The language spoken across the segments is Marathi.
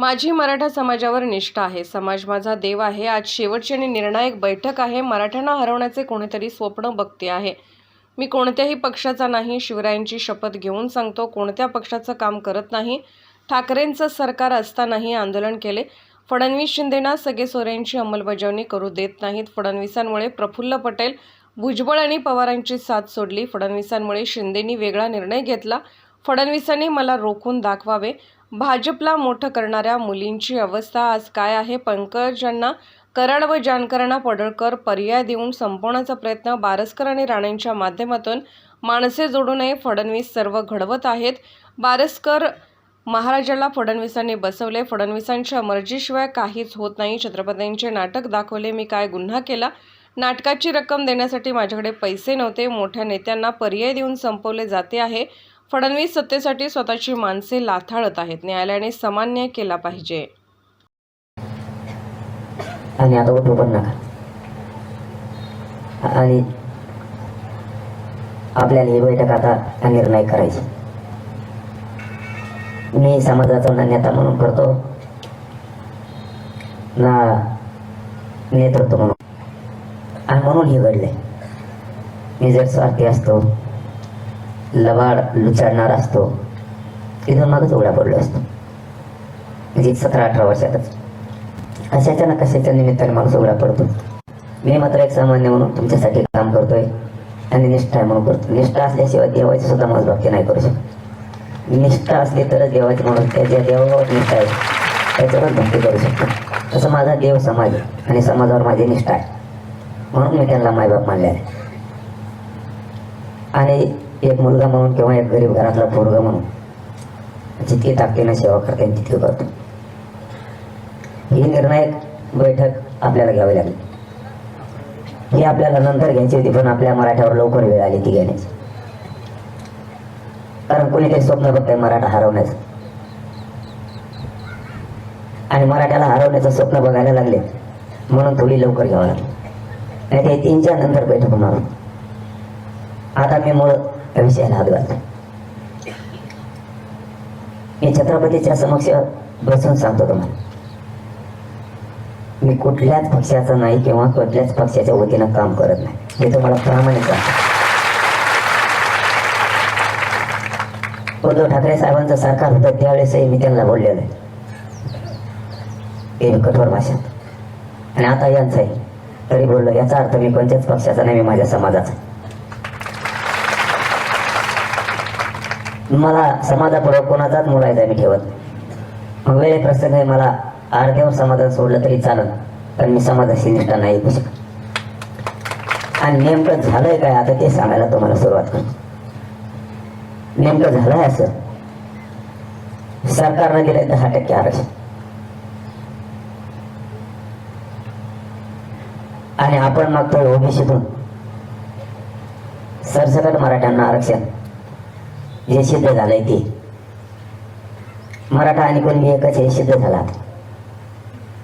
माझी मराठा समाजावर निष्ठा आहे. समाज माझा देव आहे. आज शेवटची आणि निर्णायक बैठक आहे. मराठ्यांना हरवण्याचे कोणीतरी स्वप्न बघते आहे. मी कोणत्याही पक्षाचा नाही. शिवरायांची शपथ घेऊन सांगतो कोणत्या पक्षाचं काम करत नाही. ठाकरेंचं सरकार असतानाही आंदोलन केले. फडणवीस शिंदेना सगळे सोऱ्यांची अंमलबजावणी करू देत नाहीत. फडणवीसांमुळे प्रफुल्ल पटेल भुजबळ आणि पवारांची साथ सोडली. फडणवीसांमुळे शिंदेनी वेगळा निर्णय घेतला. फडणवीसांनी मला रोखून दाखवावे. भाजपला मोठं करणाऱ्या मुलींची अवस्था आज काय आहे? पंकजांना कराड व जानकरांना पडळकर पर्याय देऊन संपवण्याचा प्रयत्न बारसकर आणि राणेंच्या माध्यमातून माणसे जोडू नये फडणवीस सर्व घडवत आहेत. बारसकर महाराजाला फडणवीसांनी बसवले. फडणवीसांच्या मर्जीशिवाय काहीच होत नाही. छत्रपतींचे नाटक दाखवले. मी काय गुन्हा केला? नाटकाची रक्कम देण्यासाठी माझ्याकडे पैसे नव्हते. मोठ्या नेत्यांना पर्याय देऊन संपवले जाते आहे. फडणवीस सत्तेसाठी स्वतःची माणसे लाथाळत आहेत. न्यायालयाने समान न्याय केला पाहिजे. आणि आता उठू पण नका. आणि आपल्याला ही बैठक आता निर्णय करायची. मी समाजाचा ना नेता म्हणून करतो. ना नेतृत्व म्हणून. आणि म्हणून हे घडले मी जर स्वार्थी असतो लबाड लुचाडणारा असतो. तिथून मागच उघडा पडलो असतो. म्हणजे सतरा अठरा वर्षातच. कशाच्या ना कशाच्या निमित्ताने माणूस उघडा पडतो? मी मात्र एक सामान्य म्हणून तुमच्यासाठी काम करतोय. आणि निष्ठा आहे म्हणून करतो निष्ठा असल्याशिवाय देवाची सुद्धा भक्ती नाही करू शकत. निष्ठा असली तरच देवाची म्हणून त्याच्या देवावर निष्ठा आहे त्याच्यावरच भक्ती करू शकतो. तसं माझा देव समाज आहे आणि समाजावर माझी निष्ठा आहे. म्हणून मी त्यांना मायबाप मानले आहे. आणि एक मुलगा म्हणून किंवा एक गरीब घरातला पोरगा म्हणून. जितकी ताकदीनं सेवा करता येईल तितकी करतो. ही निर्णायक बैठक आपल्याला घ्यावी लागली. ही आपल्याला नंतर घ्यायची होती पण आपल्या मराठ्यावर लवकर वेळ आली ती घेण्याची. कारण कोणीतरी स्वप्न बघतंय मराठा हरवण्याचं. आणि मराठ्याला हरवण्याचं स्वप्न बघायला लागले म्हणून थोडी लवकर घ्यावं लागली. नाही ते तीनच्या नंतर बैठक होणार. आता मी मुळ विषयाला हात मी छत्रपतीच्या समक्ष बसून सांगतो तुम्हाला. मी कुठल्याच पक्षाचं नाही किंवा कुठल्याच पक्षाच्या वतीनं काम करत नाही. हे तुम्हाला प्रामाणिक सांगतो. उद्धव ठाकरे साहेबांचं सरकार होतं त्यावेळेसही मी त्यांना बोललेलो आहे. कठोर भाषेत आणि आता यांचं आहे तरी बोललो याचा अर्थ मी कोणत्याच पक्षाचा नाही मी माझ्या समाजाचा मला समाजापुढं कोणाचाच मुलायचा मी ठेवत. वेळ प्रसंग प्रसंग मला अर्ध्यावर समाधान सोडलं तरी चालत पण मी समाजाशी निष्ठा नाही येऊ शकत. आणि नेमकं झालंय काय? आता ते सांगायला तुम्हाला सुरुवात करतो. नेमकं झालंय असं. सरकारनं दिलंय दहा टक्के आरक्षण. आणि आपण मागतोय ओबीसीतून. सरसकट मराठ्यांना आरक्षण. जे सिद्ध झालंय ते. मराठा आणि कुणबी एकच हे सिद्ध झाला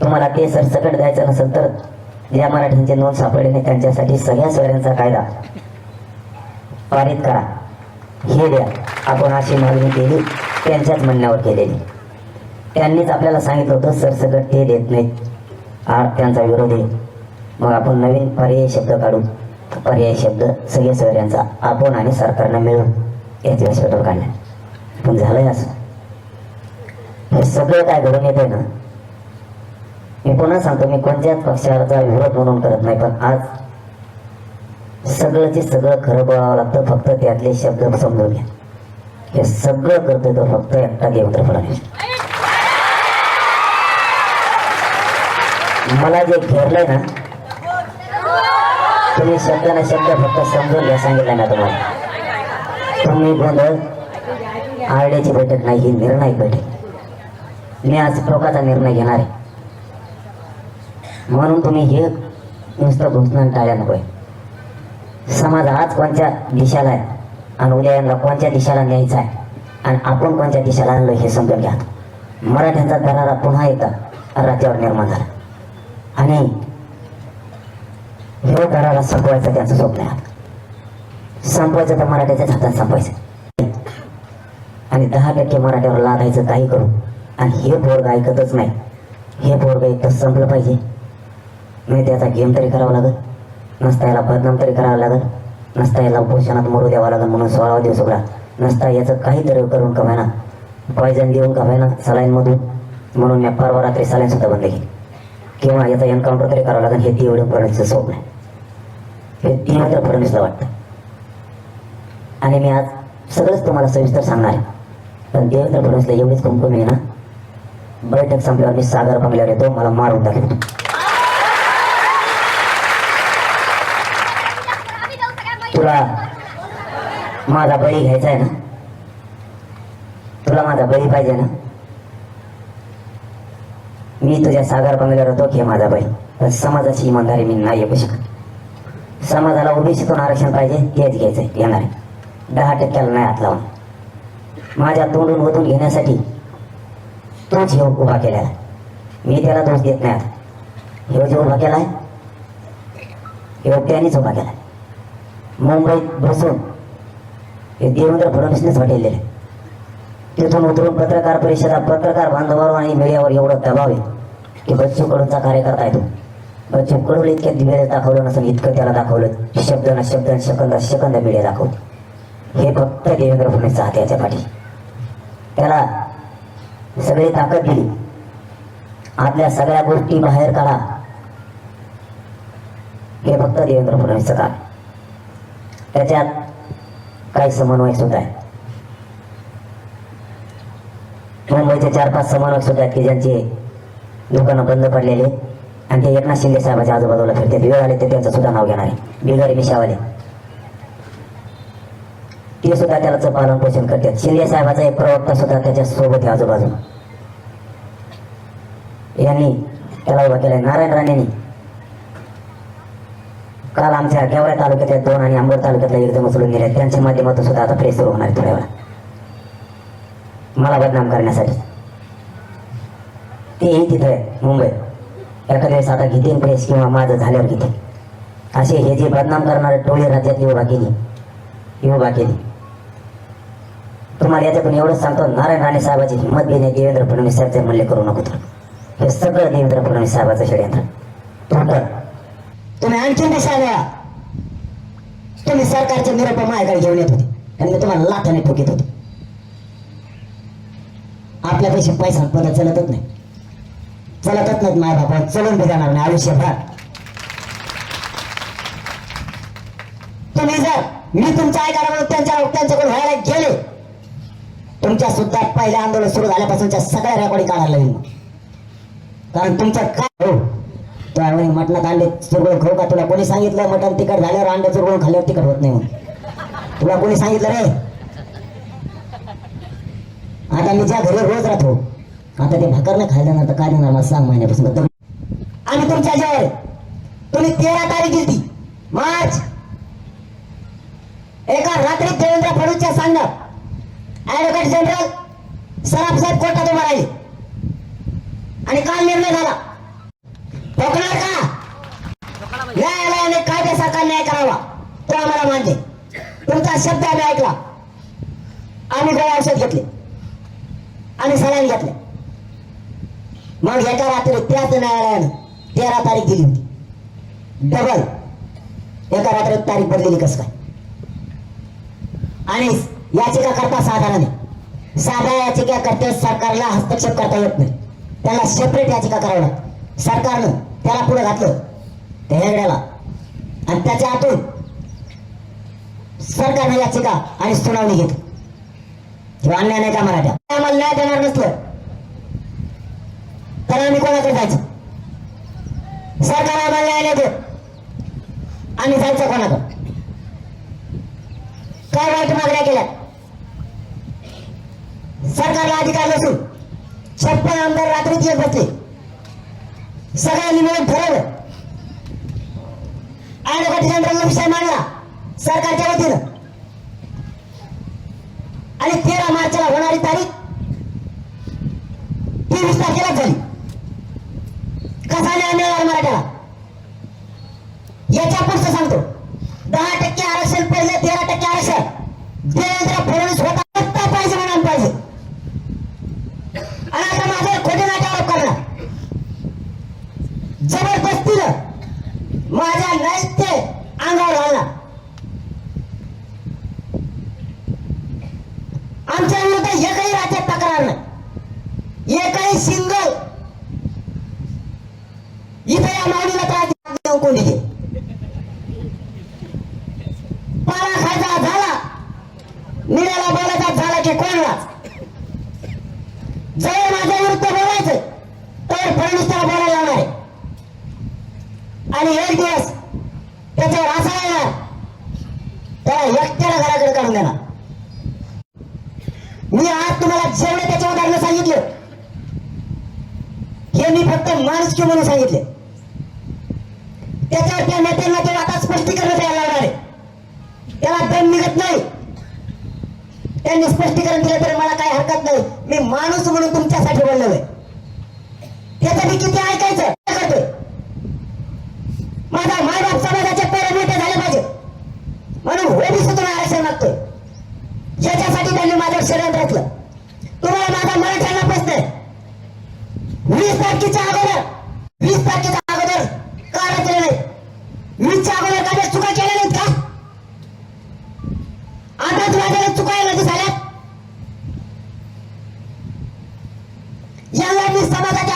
तुम्हाला ते सरसकट द्यायचं नसेल तर ज्या मराठ्यांचे नोंद सापडले नाही. त्यांच्यासाठी सगळ्या सोयऱ्यांचा कायदा पारित करा. हे द्या. आपण अशी मागणी केली त्यांच्याच म्हणण्यावर केलेली. त्यांनीच आपल्याला सांगितलं होतं सरसकट ते देत नाहीत. आर त्यांचा विरोध आहे. मग आपण नवीन पर्यायी शब्द काढू. पर्यायी शब्द सगळ्या सोयऱ्यांचा आपण आणि सरकारनं मिळून. याच्या व्यासपीठावर काढला पण झालंय असं. हे सगळं काय घडून येते ना? मी पुन्हा सांगतो मी कोणत्याच पक्षाचा विरोध म्हणून करत नाही पण आज सगळंचे सगळं खरं बोलावं लागतं फक्त त्यातले शब्द समजून घ्या. हे सगळं करतोय तो फक्त एकटा देवेंद्र फडणवीस. मला जे घेरलंय ना तुम्ही शब्द ना शब्द फक्त समजून घ्या सांगितलं ना तुम्हाला. तुम्ही गोंधळ आरड्याची बैठक नाही ही निर्णायक बैठक. मी आज टोकाचा निर्णय घेणार आहे. म्हणून तुम्ही हे नुसतं घोषणा टाळ्या नकोय. समाज आज कोणत्या दिशाला आहे? आणि उद्या यांना कोणत्या दिशाला न्यायचा आहे? आणि आपण कोणत्या दिशाला आणलो हे समजून घ्या. मराठ्यांचा दरारा पुन्हा एकदा राज्यावर निर्माण झाला. आणि हे दरारा संपवायचं त्यांचं स्वप्न आहे. संपवायचं तर मराठ्याच्याच हातात संपवायचं. आणि दहा टक्के मराठ्यावर लादायचं काही करू. आणि हे पोरग ऐकतच नाही. हे पोरग एक तर संपलं पाहिजे. नाही त्याचा गेम तरी करावा लागेल. नसता याला बदनाम तरी करावं लागल. नसता याला उपोषणात मरू द्यावा लागेल म्हणून सोळावा दिवस उघडा. नसता याचं काहीतरी करून कमायना पॉयझन देऊन कमायना सलाईनमधून. म्हणून मी परवा रात्री सलाईन सुद्धा बंद केली. किंवा याचा एन्काउंटर तरी करावं लागेल. हे देवढं फडणवीसचं स्वप्न आहे. हे देवेंद्र फडणवीसला वाटतं. आणि मी आज सगळंच तुम्हाला सविस्तर सांगणार आहे. पण देवेंद्र फडणवीसला एवढीच कुंकुम आहे ना बैठक संपल्यावर मी सागर बंगल्यावर येतो मला मारून दाखवतो तुला माझा बळी घ्यायचा आहे ना? तुला माझा बळी पाहिजे ना? मी तुझ्या सागर बंगल्यावर होतो की माझा बळी. पण समाजाची इमानदारी मी नाही येऊ शकत समाजाला ओबीसीतून आरक्षण पाहिजे हेच घ्यायचंय येणार आहे. दहा टक्क्याला नाही हात लावून. माझ्या तोंडून ओतून घेण्यासाठी तोच हे उभा केलेला मी त्याला दोष देत नाही ह्यो जे उभा केलाय हे त्यांनीच उभा केलाय. मुंबईत बसून हे देवेंद्र फडणवीसनेच हटवलेले तिथून उतरून पत्रकार परिषदा पत्रकार बांधवावर आणि मीडियावर एवढं दबाव आहे की बच्चू कडूचा कार्यकर्ता आहे तो. बच्चू कडूला इतक्या दिव्याने दाखवलं नसेल इतकं त्याला दाखवलं. शब्द ना शब्द सेकंद सेकंद मीडिया दाखवलं हे फक्त देवेंद्र फडणवीसचा हात याच्या पाठी. त्याला सगळी ताकद दिली. आपल्या सगळ्या गोष्टी बाहेर काढा. हे फक्त देवेंद्र फडणवीसचं काम त्याच्यात काही समन्वय सुद्धा आहे. मुंबईचे चार पाच समन्वयक सुद्धा आहेत की ज्यांचे दुकानं बंद पडलेले. आणि ते एकनाथ शिंदे साहेबाच्या आजूबाजूला फिरते वेळ आले ते त्यांचं सुद्धा नाव घेणार आहे. बिगारी मिशावाले. ते सुद्धा त्याला पालन पोषण करतात शिंदे साहेबाचा एक प्रवक्ता सुद्धा त्याच्या सोबत आहे आजूबाजूला. यांनी त्याला उभा केलाय. नारायण राणेंनी. काल आमच्या गेवरा तालुक्यातल्या दोन आणि अंबड तालुक्यातल्या एकदम उचलून गेले त्यांच्या माध्यमातून सुद्धा आता प्रेस सुरू होणार आहे थोड्या वेळा मला बदनाम करण्यासाठी. तेही तिथं आहे, मुंबईत एखाद्या वेळेस आता घेतील प्रेस किंवा माझं झाल्यावर घेतील असे हे जे बदनाम करणारे टोळी राज्यात उभा केली उभा केली. तुम्हाला याच्यातून एवढंच सांगतो नारायण राणे साहेबाची हिंमत घेणे देवेंद्र फडणवीस साहेबचे मल्ले करू नको तर. हे सगळं देवेंद्र फडणवीस साहेबाचं षडयंत्र. टोटल तुम्ही आणखीन दिसायला तुम्ही सरकारचे निरोप माझ्याकडे घेऊन येत होते. आणि मी तुम्हाला लाथाने ठोकीत होतो. आपल्यापेक्षा पैसा पद चलतच नाही. चलतच नाहीत माय बापा चलून बी जाणार नाही. आयुष्यभर तुम्ही जर मी तुमच्या ऐकायला म्हणून त्यांच्या त्यांच्याकडून व्हायला गेले तुमच्या सुद्धा पहिल्या आंदोलन सुरू झाल्यापासूनच्या सगळ्या रेकॉर्डिंग काढायला येईल कारण तुमचं काय हो. त्यावेळी आहे म्हणे मटणात अंडे खाऊ का? तुला कोणी सांगितलं मटण तिखट झाल्यावर अंडे चुरगळून खाल्ल्यावर तिखट होत नाही तुला कोणी सांगितलं रे? आता मी ज्या घरी रोज राहतो आता ते भाकर नाही खायला देणार तर काय देणार मला सांग महिन्यापासून. आणि तुमच्या जेवण तुम्ही तेरा तारीख दिली मार्च. एका रात्री देवेंद्र फडणवीसच्या सांगण्यात ऍडव्होकेट जनरल सराफसाहेब कोर्टात उभा आणि काल निर्णय झाला. ठोकणार का? न्यायालयाने कायद्यासारखा न्याय करावा. तो आम्हाला मानते. तुमचा शब्द आम्ही ऐकला. आम्ही गोळ्या औषध घेतले. आणि सलाईन घेतले. मग एका रात्री त्याच न्यायालयानं तेरा तारीख दिली होती. डबल. एका रात्रीत तारीख बदलेली कस काय? आणि याचिका करता साधारण आहे साध्या याचिकाकर्ते सरकारला हस्तक्षेप करता येत नाही. त्याला सेपरेट याचिका करावं लागतं. सरकारनं त्याला पुढे घातलं त्या हेगड्याला आणि त्याच्या आतून सरकारने याचिका आणि सुनावणी घेतली. किंवा अन्याय नाही का मराठा आम्हाला न्याय देणार नसलं तर आम्ही कोणाकडे जायचं? सरकार आम्हाला न्याय नाही देत. आम्ही जायचं कोणाकडे? काय वाईट मागण्या केल्या? सरकारला अधिकार नसून छप्पन आमदार रात्रीत येत बसले. सगळ्यांनी मिळून ठरवलं. ऍडव्होकेट जनरलला विषय मांडला सरकारच्या वतीनं. आणि तेरा मार्चला होणारी तारीख तेवीस तारखेला झाली. कसा न्याय मिळाला मराठ्याला? याच्या पुढचं सांगतो. दहा टक्के आरक्षण पहिले तेरा टक्के आरक्षण. देवेंद्र फडणवीस होता सत्ता पाहिजे म्हणून पाहिजे आणि आता नाही सिंगल इथे या माऊलीला त्रास देऊ कोणी घे पाला खायचा झाला निराला बोलायचा झाला की कोण जर माझ्या विरुद्ध बोलायचं तर फडणवीस त्याला बोलायला लावणार आहे. आणि एक दिवस त्याच्यावर असा येणार त्याला एकट्याला घराकडे काढून देणार. मी आज तुम्हाला जेवढे त्याच्यावर उदाहरणं सांगितले हे मी फक्त माणुसकी म्हणून सांगितले. त्याच्यावर त्या नेत्यांना ते आता स्पष्टीकरण द्यायला लागणार आहे. त्याला दम निघत नाही. त्यांनी स्पष्टीकरण दिलं तरी मला काही हरकत नाही. मी माणूस म्हणून तुमच्यासाठी बोललोय. त्याचं किती ऐकायचं? करतोय? माझा मायबाप समाजाचे पेरे मोठे झाले पाहिजे. म्हणून हो ओबीसीतून आरक्षण मागतोय. याच्यासाठी त्यांनी माझ्या शरीरात रचलं. तुम्हाला माझा मराठ्यांना प्रश्न आहे. वीस तारखेच्या अगोदर ሊስተማመጥ